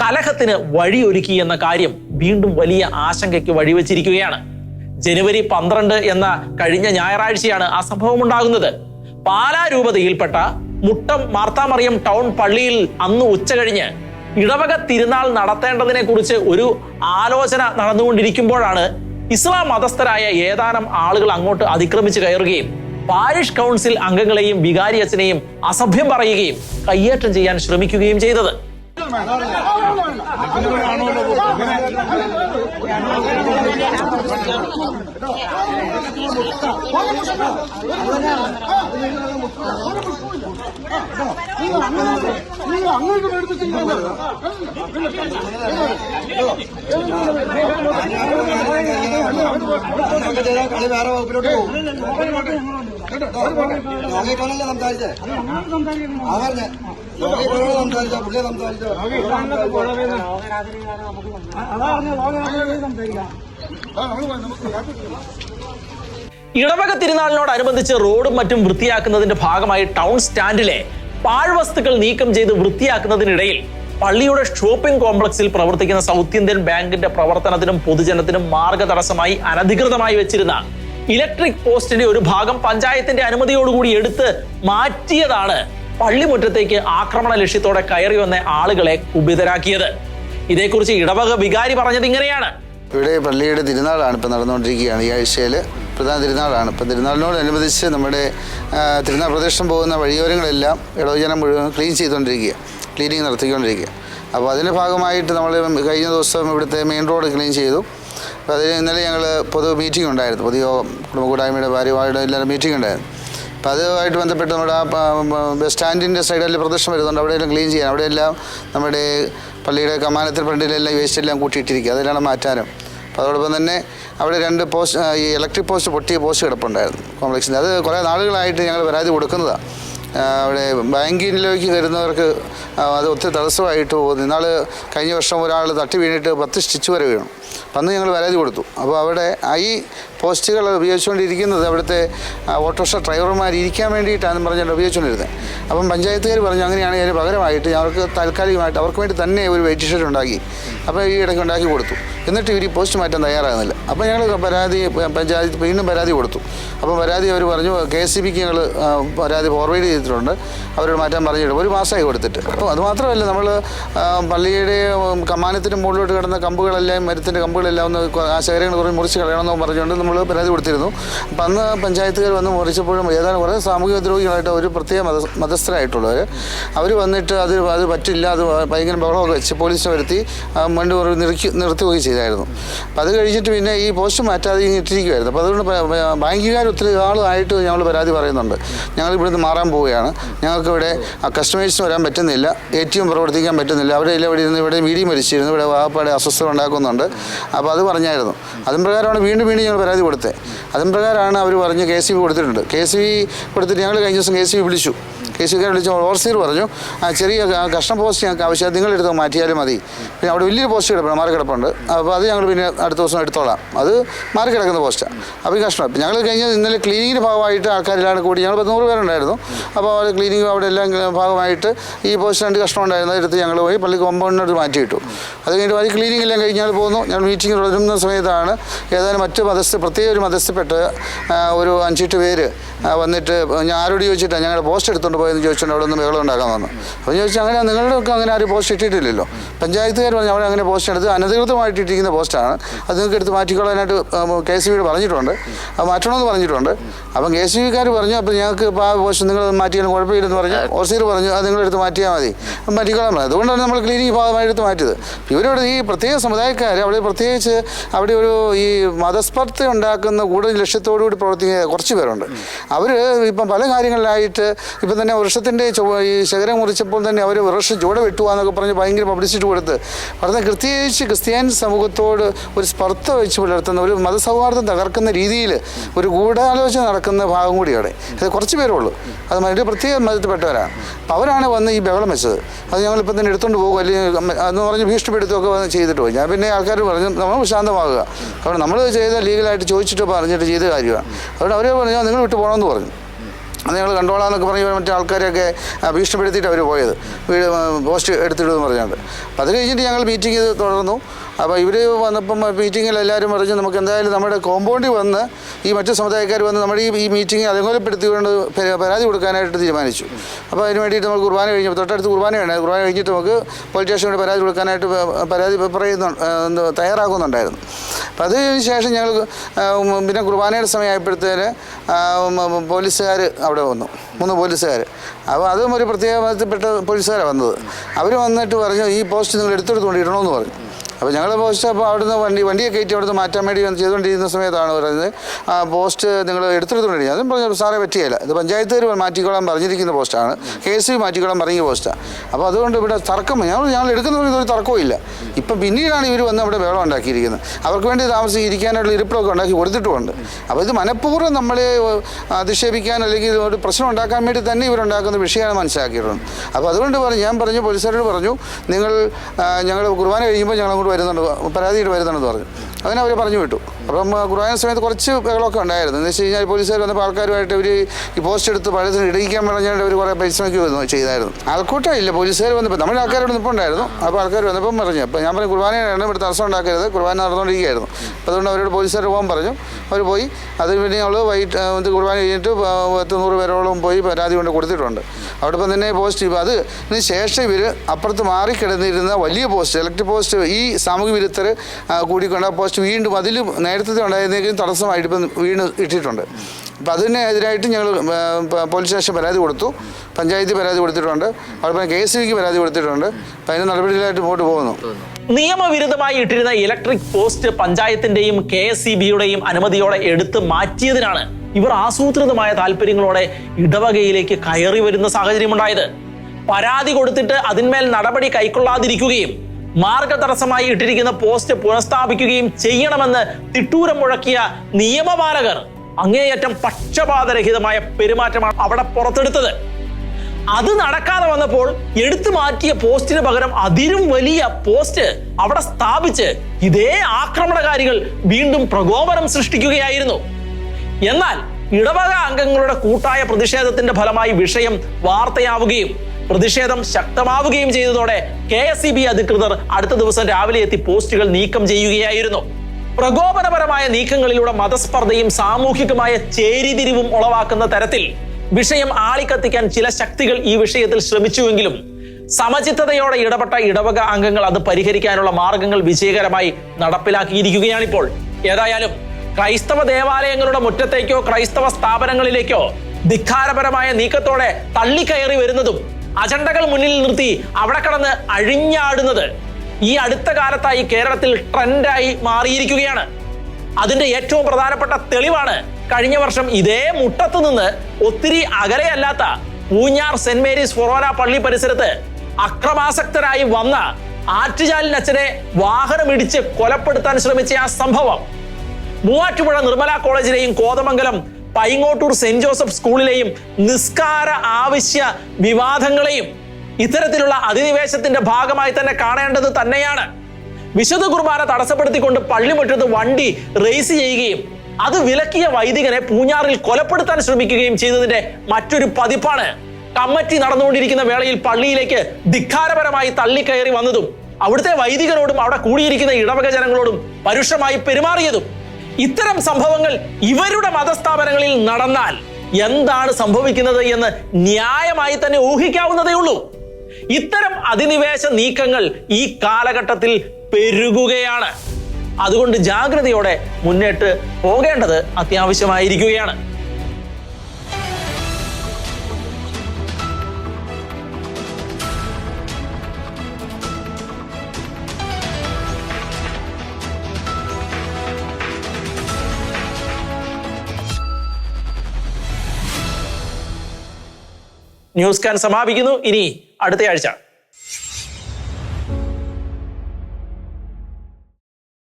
കലഹത്തിന് വഴിയൊരുക്കി എന്ന കാര്യം വീണ്ടും വലിയ ആശങ്കയ്ക്ക് വഴിവെച്ചിരിക്കുകയാണ്. ജനുവരി പന്ത്രണ്ട് എന്ന കഴിഞ്ഞ ഞായറാഴ്ചയാണ് ആ സംഭവം ഉണ്ടാകുന്നത് പാലാ രൂപതയിൽപ്പെട്ട മുട്ടം മാർത്താമറിയം ടൗൺ പള്ളിയിൽ അന്ന് ഉച്ചകഴിഞ്ഞ് ഇടവക തിരുനാൾ നടത്തേണ്ടതിനെ കുറിച്ച് ഒരു ആലോചന നടന്നുകൊണ്ടിരിക്കുമ്പോഴാണ് ഇസ്ലാം മതസ്ഥരായ ഏതാനും ആളുകൾ അങ്ങോട്ട് അതിക്രമിച്ച് കയറുകയും പാരിഷ് കൗൺസിൽ അംഗങ്ങളെയും വികാരി അച്ഛനെയും അസഭ്യം പറയുകയും കയ്യേറ്റം ചെയ്യാൻ ശ്രമിക്കുകയും ചെയ്തത് വേറെ വകുപ്പിലോട്ട് പോകും നോക്കിയിട്ടാണല്ലേ സംസാരിച്ചേ? ആ പറഞ്ഞേ. നോക്കിയിട്ടാണോ സംസാരിച്ച? പുള്ളിയെ സംസാരിച്ചോ? ഇടവക തിരുനാളിനോടനുബന്ധിച്ച് റോഡും മറ്റും വൃത്തിയാക്കുന്നതിന്റെ ഭാഗമായി ടൗൺ സ്റ്റാൻഡിലെ പാഴ്വസ്തുക്കൾ നീക്കം ചെയ്ത് വൃത്തിയാക്കുന്നതിനിടയിൽ പള്ളിയുടെ ഷോപ്പിംഗ് കോംപ്ലക്സിൽ പ്രവർത്തിക്കുന്ന സൗത്ത് ഇന്ത്യൻ ബാങ്കിന്റെ പ്രവർത്തനത്തിനും പൊതുജനത്തിനും മാർഗതടസ്സമായി അനധികൃതമായി വെച്ചിരുന്ന ഇലക്ട്രിക് പോസ്റ്റിന്റെ ഒരു ഭാഗം പഞ്ചായത്തിന്റെ അനുമതിയോടുകൂടി എടുത്ത് മാറ്റിയതാണ് പള്ളിമുറ്റത്തേക്ക് ആക്രമണ ലക്ഷ്യത്തോടെ കയറി വന്ന ആളുകളെ കുപിതരാക്കിയത്. ഇതേക്കുറിച്ച് ഇടവക വികാരി പറഞ്ഞത് ഇങ്ങനെയാണ്. ഇവിടെ പള്ളിയുടെ തിരുനാളാണ് ഇപ്പം നടന്നുകൊണ്ടിരിക്കുകയാണ്. ഈ ആഴ്ചയിൽ പ്രധാന തിരുനാളാണ്. ഇപ്പം തിരുനാളിനോടനുബന്ധിച്ച് നമ്മുടെ തിരുനാൾ പ്രദേശം പോകുന്ന വഴിയോരങ്ങളെല്ലാം ഇടവജനം മുഴുവൻ ക്ലീൻ ചെയ്തുകൊണ്ടിരിക്കുക. ക്ലീനിങ് നടത്തിക്കൊണ്ടിരിക്കുക. അപ്പോൾ അതിന്റെ ഭാഗമായിട്ട് നമ്മൾ കഴിഞ്ഞ ദിവസം ഇവിടുത്തെ മെയിൻ റോഡ് ക്ലീൻ ചെയ്തു. അപ്പോൾ അതിന് ഇന്നലെ ഞങ്ങൾ പൊതു മീറ്റിംഗ് ഉണ്ടായിരുന്നു. പൊതുയോഗം കുടുംബ കൂട്ടായ്മയുടെ ഭാര്യമാരുടെ എല്ലാവരും മീറ്റിംഗ് ഉണ്ടായിരുന്നു. അപ്പോൾ അതുമായിട്ട് ബന്ധപ്പെട്ട് നമ്മുടെ ആ ബസ് സ്റ്റാൻഡിന്റെ സൈഡിൽ പ്രദർശനം വരുന്നുണ്ട്. അവിടെയെല്ലാം ക്ലീൻ ചെയ്യാൻ അവിടെയെല്ലാം നമ്മുടെ പള്ളിയുടെ കമാനത്തിൽ ഫ്രണ്ടിലെല്ലാം വേസ്റ്റ് എല്ലാം കൂട്ടിയിട്ടിരിക്കുക. അതെല്ലാം മാറ്റാനും. അപ്പോൾ അതോടൊപ്പം തന്നെ അവിടെ രണ്ട് പോസ്റ്റ് ഈ ഇലക്ട്രിക് പോസ്റ്റ് പൊട്ടിയ പോസ്റ്റ് കിടപ്പുണ്ടായിരുന്നു കോംപ്ലക്സിന്റെ അത് കുറേ നാളുകളായിട്ട് ഞങ്ങൾ പരാതി കൊടുക്കുന്നതാണ് അവിടെ ബാങ്കിലേക്ക് വരുന്നവർക്ക് അത് ഒത്തിരി തടസ്സമായിട്ട് പോകുന്നു. ഇന്നാൾ കഴിഞ്ഞ വർഷം ഒരാൾ തട്ടി വീണിട്ട് പത്ത് സ്റ്റിച്ച് വരെ വീണു. അന്ന് ഞങ്ങൾ പരാതി കൊടുത്തു. അപ്പോൾ അവിടെ ഈ പോസ്റ്റുകൾ ഉപയോഗിച്ചുകൊണ്ടിരിക്കുന്നത് അവിടുത്തെ ഓട്ടോറിക്ഷ ഡ്രൈവർമാർ ഇരിക്കാൻ വേണ്ടിയിട്ടാണെന്ന് പറഞ്ഞുകൊണ്ട് ഉപയോഗിച്ചുകൊണ്ടിരുന്നത്. അപ്പം പഞ്ചായത്തുകാർ പറഞ്ഞു അങ്ങനെയാണെങ്കിൽ അതിന് പകരമായിട്ട് അവർക്ക് താൽക്കാലികമായിട്ട് അവർക്ക് വേണ്ടി തന്നെ ഒരു വെയിറ്റ് ഷെഡ് ഉണ്ടാക്കി അപ്പോൾ ഈ ഇടയ്ക്ക് ഉണ്ടാക്കി കൊടുത്തു. എന്നിട്ട് ഇവർ പോസ്റ്റ് മാറ്റാൻ തയ്യാറാകുന്നില്ല. അപ്പോൾ ഞങ്ങൾ പരാതി പഞ്ചായത്ത് വീണ്ടും പരാതി കൊടുത്തു. അപ്പോൾ പരാതി അവർ പറഞ്ഞു കെ എസ് സി ബിക്ക് ഞങ്ങൾ പരാതി ഫോർവേഡ് ചെയ്തിട്ടുണ്ട്. അവരോട് മാറ്റാൻ പറഞ്ഞിട്ട് ഒരു മാസമായി കൊടുത്തിട്ട്. അപ്പോൾ അതുമാത്രമല്ല നമ്മൾ പള്ളിയുടെ കമാനത്തിന്റെ മുകളിലോട്ട് കിടന്ന കമ്പുകളെല്ലാം മരത്തിന്റെ കമ്പുകളെല്ലാം ഒന്ന് ആ ശേഖരങ്ങൾ കുറേ മുറിച്ച് കളയണമെന്ന് പറഞ്ഞുകൊണ്ട് നമ്മൾ പരാതി കൊടുത്തിരുന്നു. അപ്പം അന്ന് പഞ്ചായത്തുകാർ വന്ന് മുറിച്ചപ്പോഴും ഏതാണ്ട് കുറേ സാമൂഹിക വിദ്രോഹികളായിട്ട് ഒരു പ്രത്യേക മത മതസ്ഥരായിട്ടുള്ളവർ അവർ വന്നിട്ട് അത് അത് പറ്റില്ല അത് ഭയങ്കര ബഹളമൊക്കെ വെച്ച് പോലീസിനെ വരുത്തി മണ്ട് നിറക്കി നിർത്തി നിർത്തുകയും ചെയ്തായിരുന്നു. അപ്പം അത് കഴിഞ്ഞിട്ട് പിന്നെ ഈ പോസ്റ്റ് മാറ്റാതെ ഇട്ടിരിക്കുമായിരുന്നു അപ്പോൾ അതുകൊണ്ട് ബാങ്കുകാർ ഒത്തിരി ആളായിട്ട് ഞങ്ങൾ പരാതി പറയുന്നുണ്ട്. ഞങ്ങൾ ഇവിടുന്ന് മാറാൻ പോവുകയാണ്. ഞങ്ങൾക്ക് ഇവിടെ കസ്റ്റമേഴ്സിന് വരാൻ പറ്റുന്നില്ല. എ ടി എം പ്രവർത്തിക്കാൻ പറ്റുന്നില്ല. അവിടെ ഇല്ല ഇവിടെ ഇരുന്ന് ഇവിടെ മീഡിയം മരിച്ചിരുന്നു ഇവിടെ വാപ്പാടെ അസ്വസ്ഥത ഉണ്ടാക്കുന്നുണ്ട്. അപ്പോൾ അത് പറഞ്ഞായിരുന്നു. അതിൻ പ്രകാരമാണ് വീണ്ടും വീണ്ടും ഞങ്ങൾ പരാതി പരാതി കൊടുത്തത് അതിൻ പ്രകാരമാണ് അവർ പറഞ്ഞ് കെ സി ബി കൊടുത്തിട്ടുണ്ട്. കെ സി ബി കൊടുത്തിട്ട് ഞങ്ങൾ കഴിഞ്ഞ ദിവസം കെ സി ബി വിളിച്ചു. കെ വിളിച്ച് ഓവർസീർ പറഞ്ഞു. ആ ചെറിയ കഷ്ണ പോസ്റ്റ് ഞങ്ങൾക്ക് ആവശ്യം നിങ്ങളെടുത്ത് മാറ്റിയാലും മതി. പിന്നെ അവിടെ വലിയൊരു പോസ്റ്റ് കിടപ്പുണ്ട് മാറി കിടപ്പുണ്ട് അപ്പോൾ അത് ഞങ്ങൾ പിന്നെ അടുത്ത ദിവസം എടുത്തോളാം. അത് മാറി കിടക്കുന്ന പോസ്റ്റാണ് അപ്പോൾ ഈ കഷ്ണം. ഞങ്ങൾ കഴിഞ്ഞ ഇന്നലെ ക്ലീനിങ്ങിന്റെ ഭാഗമായിട്ട് ആൾക്കാരിലാണ് കൂടി ഞങ്ങൾ പത്ത് നൂറ് പേരുണ്ടായിരുന്നു. അപ്പോൾ അവർ ക്ലീനിങ് അവിടെ എല്ലാം ഭാഗമായിട്ട് ഈ പോസ്റ്റ് രണ്ട് കഷ്ണം ഉണ്ടായിരുന്നു. എടുത്ത് ഞങ്ങൾ പോയി പള്ളി കോമ്പൗണ്ടിനോട് മാറ്റിയിട്ടു അത് കഴിഞ്ഞിട്ട് അത് ക്ലീനിങ് എല്ലാം കഴിഞ്ഞാൽ പോകുന്നു ഞങ്ങൾ മീറ്റിംഗ് തുടരുന്ന സമയത്താണ് ഏതായാലും മറ്റ് മതസ്ഥ പ്രത്യേക ഒരു മതസ്ഥപ്പെട്ട് ഒരു അഞ്ചെട്ട് പേര് വന്നിട്ട് ഞാൻ ആരോട് ചോദിച്ചിട്ടാണ് ഞങ്ങളുടെ പോസ്റ്റ് എടുത്തുകൊണ്ട് പോയെന്ന് ചോദിച്ചുകൊണ്ട് അവിടെ നിന്ന് ബഹളം ഉണ്ടാക്കാൻ വന്നു. അപ്പോൾ ചോദിച്ചാൽ അങ്ങനെ നിങ്ങളുടെ ഒക്കെ അങ്ങനെ ആരും പോസ്റ്റ് ഇട്ടിട്ടില്ലല്ലോ? പഞ്ചായത്തുകാർ പറഞ്ഞു അവിടെ അങ്ങനെ പോസ്റ്റ് എടുത്ത് അനധികൃതമായിട്ട് ഇട്ടിരിക്കുന്ന പോസ്റ്റാണ്. അത് നിങ്ങൾക്ക് എടുത്ത് മാറ്റിക്കൊള്ളാനായിട്ട് കെ സി ബിയോട് പറഞ്ഞിട്ടുണ്ട്. അത് മാറ്റണമെന്ന് പറഞ്ഞിട്ടുണ്ട്. അപ്പം കെ സി ബിക്കാർ പറഞ്ഞു അപ്പോൾ ഞങ്ങൾക്ക് ഇപ്പോൾ ആ പോസ്റ്റ് നിങ്ങൾ മാറ്റിയാലും കുഴപ്പമില്ലെന്ന് പറഞ്ഞു ഓസീർ പറഞ്ഞു അത് നിങ്ങളെടുത്ത് മാറ്റിയാൽ മതി. മാറ്റിക്കൊള്ളാൻ പറഞ്ഞു. അതുകൊണ്ടാണ് നമ്മൾ ക്ലീനിങ് ഭാഗമായി എടുത്ത് മാറ്റിയത് ഇവരോട് ഈ പ്രത്യേക സമുദായക്കാർ അവിടെ പ്രത്യേകിച്ച് അവിടെ ഒരു ഈ മതസ്പർദ്ധ ഉണ്ടാക്കുന്ന കൂടുതൽ ലക്ഷ്യത്തോടു കൂടി പ്രവർത്തിക്കുന്ന കുറച്ച് പേരുണ്ട്. അവർ ഇപ്പം പല കാര്യങ്ങളിലായിട്ട് ഇപ്പം തന്നെ വൃക്ഷത്തിന്റെ ഈ ശകരം മുറിച്ചപ്പോൾ തന്നെ അവർ വൃക്ഷം ചുവടെ വെട്ടുവാന്നൊക്കെ പറഞ്ഞ് ഭയങ്കര പബ്ലിസിറ്റി കൊടുത്ത്. പറഞ്ഞ പ്രത്യേകിച്ച് ക്രിസ്ത്യൻ സമൂഹത്തോട് ഒരു സ്പർദ്ധ വെച്ച് പുലർത്തുന്ന ഒരു മതസൗഹാർദ്ദം തകർക്കുന്ന രീതിയിൽ ഒരു ഗൂഢാലോചന നടക്കുന്ന ഭാഗം കൂടിയാണ്. അത് കുറച്ച് പേരുള്ളൂ. അത് മറ്റു പ്രത്യേക മതത്തിൽപ്പെട്ടവരാണ്. അപ്പോൾ അവരാണ് വന്ന് ഈ ബഹളം വെച്ചത്. അത് ഞങ്ങളിപ്പം തന്നെ എടുത്തുകൊണ്ട് പോകും. അല്ലെങ്കിൽ എന്ന് പറഞ്ഞ് ഭീഷണിപ്പെടുത്തുകയൊക്കെ വന്ന് ചെയ്തിട്ട് പോയി ഞാൻ പിന്നെ ആൾക്കാർ പറഞ്ഞു നമ്മൾ ശാന്തമാകുക കാരണം നമ്മൾ ചെയ്ത ലീഗലായിട്ട് ചോദിച്ചിട്ട് പറഞ്ഞിട്ട് ചെയ്ത കാര്യമാണ്. അതുകൊണ്ട് അവർ പറഞ്ഞു നിങ്ങൾ വിട്ടു പോകണമെന്ന് പറഞ്ഞു. അത് ഞങ്ങൾ കണ്ടോളാന്നൊക്കെ പറഞ്ഞ് മറ്റേ ആൾക്കാരെയൊക്കെ ഭീഷണിപ്പെടുത്തിയിട്ട് അവർ പോയത്. വീട് പോസ്റ്റ് എടുത്തിടുമെന്ന് പറഞ്ഞുകൊണ്ട് അപ്പോൾ അത് കഴിഞ്ഞിട്ട് ഞങ്ങൾ മീറ്റിംഗ് തുടർന്നു. അപ്പോൾ ഇവർ വന്നപ്പം മീറ്റിങ്ങിൽ എല്ലാവരും പറഞ്ഞു നമുക്ക് എന്തായാലും നമ്മുടെ കോമ്പൗണ്ടിൽ വന്ന് ഈ മറ്റു സമുദായക്കാർ വന്ന് നമ്മുടെ ഈ ഈ മീറ്റിംഗ് അതുപോലെപ്പെടുത്തിക്കൊണ്ട് പരാ- പരാതി കൊടുക്കാനായിട്ട് തീരുമാനിച്ചു. അപ്പോൾ അതിന് വേണ്ടിയിട്ട് നമുക്ക് കുർബാന കഴിഞ്ഞു. തൊട്ടടുത്ത് കുർബാന വേണം കുർബാന കഴിഞ്ഞിട്ട് നമുക്ക് പോലീസ് സ്റ്റേഷനോട് പരാതി കൊടുക്കാനായിട്ട് പരാതി പറയുന്നു തയ്യാറാക്കുന്നുണ്ടായിരുന്നു. അപ്പം അതിന് ശേഷം ഞങ്ങൾ പിന്നെ കുർബാനയുടെ സമയമായപ്പോഴത്തേന് പോലീസുകാർ അവിടെ വന്നു. മൂന്ന് പോലീസുകാർ അപ്പോൾ അതും ഒരു പ്രത്യേക മതത്തിൽപ്പെട്ട പോലീസുകാരാണ് വന്നത്. അവർ വന്നിട്ട് പറഞ്ഞു ഈ പോസ്റ്റ് നിങ്ങൾ എടുത്തെടുത്തുകൊണ്ട് ഇടണമെന്ന് പറഞ്ഞു. അപ്പോൾ ഞങ്ങൾ പോസ്റ്റ് അപ്പോൾ അവിടുന്ന് വണ്ടി വണ്ടിയെ കയറ്റി അവിടുന്ന് മാറ്റാൻ വേണ്ടി വന്ന് ചെയ്തുകൊണ്ടിരിക്കുന്ന സമയത്താണ് പറയുന്നത് ആ പോസ്റ്റ് നിങ്ങൾ എടുത്തെടുത്തുകൊണ്ടിരിക്കുക. അതും പറഞ്ഞു സാറേ പറ്റിയല്ല. ഇത് പഞ്ചായത്തുകാർ മാറ്റിക്കോളാൻ പറഞ്ഞിരിക്കുന്ന പോസ്റ്റാണ്. കെ എസ് സി മാറ്റിക്കോളാൻ പറഞ്ഞ പോസ്റ്റാണ് അപ്പോൾ അതുകൊണ്ട് ഇവിടെ തർക്കം ഞങ്ങൾ ഞങ്ങൾ എടുക്കുന്ന ഒരു തർക്കവും ഇല്ല. ഇപ്പം പിന്നീടാണ് ഇവർ വന്ന് അവിടെ വേളം ഉണ്ടാക്കിയിരിക്കുന്നത്. അവർക്ക് വേണ്ടി താമസിച്ചിരിക്കാനുള്ള ഇരിപ്പിടമൊക്കെ ഉണ്ടാക്കി കൊടുത്തിട്ടുമുണ്ട്. അപ്പോൾ ഇത് മനഃപൂർവം നമ്മളെ അധിക്ഷേപിക്കാൻ അല്ലെങ്കിൽ ഒരു പ്രശ്നം ഉണ്ടാക്കാൻ വേണ്ടി തന്നെ ഇവരുണ്ടാക്കുന്ന വിഷയമാണ് മനസ്സിലാക്കിയിട്ടുണ്ട് അപ്പോൾ അതുകൊണ്ട് പറഞ്ഞു ഞാൻ പറഞ്ഞു പോലീസുകാരോട് പറഞ്ഞു നിങ്ങൾ ഞങ്ങൾ കുർബാന കഴിയുമ്പോൾ ഞങ്ങൾ അങ്ങോട്ട് വരുന്നുണ്ട് പരാതിയിട്ട് വരുന്നുണ്ടെന്ന് പറഞ്ഞു. അങ്ങനെ അവർ പറഞ്ഞു വിട്ടു. അപ്പം ആ, സമയത്ത് കുറച്ച് ബഹളമൊക്കെ ഉണ്ടായിരുന്നു. എന്ന് വെച്ച് കഴിഞ്ഞാൽ പോലീസുകാർ വന്നപ്പോൾ ആൾക്കാരുമായിട്ട് ഇവർ ഈ പോസ്റ്റ് എടുത്ത് പഴയതിന് ഇടിക്കാൻ പറഞ്ഞാൽ അവർ കുറേ പരിശ്രമിക്കുമായിരുന്നു ചെയ്തായിരുന്നു. ആൾക്കൂട്ടം ഇല്ല. പോലീസുകാർ വന്നപ്പോൾ നമ്മുടെ ആൾക്കാരോട് നിൽപ്പുണ്ടായിരുന്നു അപ്പോൾ ആൾക്കാർ വന്നപ്പം പറഞ്ഞു. അപ്പോൾ ഞാൻ പറഞ്ഞു കുർബാനയാണ് ഇവിടെ തടസ്സം ഉണ്ടാക്കരുത്. കുർബാന നടന്നുകൊണ്ടിരിക്കുകയായിരുന്നു. അപ്പോൾ അതുകൊണ്ട് അവരോട് പോലീസുകാർ പോകാൻ പറഞ്ഞു. അവർ പോയി. അതിന് പിന്നെ ഞങ്ങൾ വൈകിട്ട് കുർബാന കഴിഞ്ഞിട്ട് പത്ത് നൂറ് പേരോളം പോയി പരാതി കൊണ്ട് കൊടുത്തിട്ടുണ്ട്. അവിടെ തന്നെ പോസ്റ്റ് അത് ഇതിന് ശേഷം ഇവർ അപ്പുറത്ത് മാറിക്കിടന്നിരുന്ന വലിയ പോസ്റ്റ് ഇലക്ട്രിക് പോസ്റ്റ് ഈ സാമൂഹ്യ വിരുദ്ധർ കൂടിക്കൊണ്ട് ആ പോസ്റ്റ് വീണ്ടും അതിലും നേരത്തെ ഉണ്ടായിരുന്നെങ്കിലും തടസ്സമായിട്ട് ഇപ്പം വീണ് ഇട്ടിട്ടുണ്ട്. അപ്പം അതിനെതിരായിട്ട് ഞങ്ങൾ പോലീസ് സ്റ്റേഷൻ പരാതി കൊടുത്തു. പഞ്ചായത്തിൽ പരാതി കൊടുത്തിട്ടുണ്ട്. അവിടെ കെ എസ് സിക്ക് പരാതി കൊടുത്തിട്ടുണ്ട്. അപ്പം അതിന് നടപടികളായിട്ട് മുമ്പോട്ട് പോകുന്നു. നിയമവിരുദ്ധമായി ഇട്ടിരുന്ന ഇലക്ട്രിക് പോസ്റ്റ് പഞ്ചായത്തിന്റെയും കെ എസ് സി ബിയുടെയും അനുമതിയോടെ എടുത്തു മാറ്റിയതിനാണ് ഇവർ ആസൂത്രിതമായ താല്പര്യങ്ങളോടെ ഇടവകയിലേക്ക് കയറി വരുന്ന സാഹചര്യമുണ്ടായത്. പരാതി കൊടുത്തിട്ട് അതിന്മേൽ നടപടി കൈക്കൊള്ളാതിരിക്കുകയും മാർഗതടസ്സമായി ഇട്ടിരിക്കുന്ന പോസ്റ്റ് പുനഃസ്ഥാപിക്കുകയും ചെയ്യണമെന്ന് തിട്ടൂരം മുഴക്കിയ നിയമപാലകർ അങ്ങേയറ്റം പക്ഷപാതരഹിതമായ പെരുമാറ്റമാണ് അവിടെ പുറത്തെടുത്തത്. അത് നടക്കാതെ വന്നപ്പോൾ എടുത്തു മാറ്റിയ പോസ്റ്റിന് പകരം അതിലും വലിയ പോസ്റ്റ് അവിടെ സ്ഥാപിച്ച് ഇതേ ആക്രമണകാരികൾ വീണ്ടും പ്രകോപനം സൃഷ്ടിക്കുകയായിരുന്നു. എന്നാൽ ഇടവക അംഗങ്ങളുടെ കൂട്ടായ പ്രതിഷേധത്തിന്റെ ഫലമായി വിഷയം വാർത്തയാവുകയും പ്രതിഷേധം ശക്തമാവുകയും ചെയ്തതോടെ കെ എസ് ഇ അധികൃതർ അടുത്ത ദിവസം രാവിലെ എത്തി പോസ്റ്റുകൾ നീക്കം ചെയ്യുകയായിരുന്നു. പ്രകോപനപരമായ നീക്കങ്ങളിലൂടെ മതസ്പർദ്ധയും സാമൂഹികമായ ചേരിതിരിവും ഉളവാക്കുന്ന തരത്തിൽ വിഷയം ആളിക്കത്തിക്കാൻ ചില ശക്തികൾ ഈ വിഷയത്തിൽ ശ്രമിച്ചുവെങ്കിലും സമചിത്തതയോടെ ഇടപെട്ട ഇടവക അംഗങ്ങൾ അത് പരിഹരിക്കാനുള്ള മാർഗങ്ങൾ വിജയകരമായി നടപ്പിലാക്കിയിരിക്കുകയാണിപ്പോൾ. ഏതായാലും ക്രൈസ്തവ ദേവാലയങ്ങളുടെ മുറ്റത്തേക്കോ ക്രൈസ്തവ സ്ഥാപനങ്ങളിലേക്കോ ധിക്കാരപരമായ നീക്കത്തോടെ തള്ളിക്കയറി വരുന്നതും അജണ്ടകൾ മുന്നിൽ നിർത്തി അവിടെ കടന്ന് അഴിഞ്ഞാടുന്നത് ഈ അടുത്ത കാലത്തായി കേരളത്തിൽ ട്രെൻഡായി മാറിയിരിക്കുകയാണ്. അതിന്റെ ഏറ്റവും പ്രധാനപ്പെട്ട തെളിവാണ് കഴിഞ്ഞ വർഷം ഇതേ മുട്ടത്ത് നിന്ന് ഒത്തിരി അകലെയല്ലാത്ത പൂഞ്ഞാർ സെന്റ് മേരീസ് ഫൊറോന പള്ളി പരിസരത്ത് അക്രമാസക്തരായി വന്ന ആറ്റുചാലിനച്ഛനെ വാഹനമിടിച്ച് കൊലപ്പെടുത്താൻ ശ്രമിച്ച ആ സംഭവം. മൂവാറ്റുപുഴ നിർമ്മല കോളേജിലെയും കോതമംഗലം പൈങ്ങോട്ടൂർ സെന്റ് ജോസഫ് സ്കൂളിലെയും നിസ്കാര ആവശ്യ വിവാദങ്ങളെയും ഇത്തരത്തിലുള്ള അധിനിവേശത്തിന്റെ ഭാഗമായി തന്നെ കാണേണ്ടത് തന്നെയാണ്. വിശുദ്ധ കുർബാന തടസ്സപ്പെടുത്തിക്കൊണ്ട് പള്ളിമുറ്റത്ത് വണ്ടി റേസ് ചെയ്യുകയും അത് വിലക്കിയ വൈദികനെ പൂഞ്ഞാറിൽ കൊലപ്പെടുത്താൻ ശ്രമിക്കുകയും ചെയ്തതിന്റെ മറ്റൊരു പതിപ്പാണ്. കമ്മിറ്റി നടന്നുകൊണ്ടിരിക്കുന്ന വേളയിൽ പള്ളിയിലേക്ക് ധിക്കാരപരമായി തള്ളിക്കയറി വന്നതും അവിടുത്തെ വൈദികനോടും അവിടെ കൂടിയിരിക്കുന്ന ഇടവക ജനങ്ങളോടും പരുഷമായി പെരുമാറിയതും ഇത്തരം സംഭവങ്ങൾ ഇവരുടെ മതസ്ഥാപനങ്ങളിൽ നടന്നാൽ എന്താണ് സംഭവിക്കുന്നത് എന്ന് ന്യായമായി തന്നെ ഊഹിക്കാവുന്നതേ ഉള്ളൂ. ഇത്തരം അധിനിവേശ നീക്കങ്ങൾ ഈ കാലഘട്ടത്തിൽ പെരുകുകയാണ്. അതുകൊണ്ട് ജാഗ്രതയോടെ മുന്നേറ്റ് പോകേണ്ടത് അത്യാവശ്യമായിരിക്കുകയാണ്. ന്യൂസ് കാൻ സമാപിക്കുന്നു. ഇനി അടുത്ത ആഴ്ച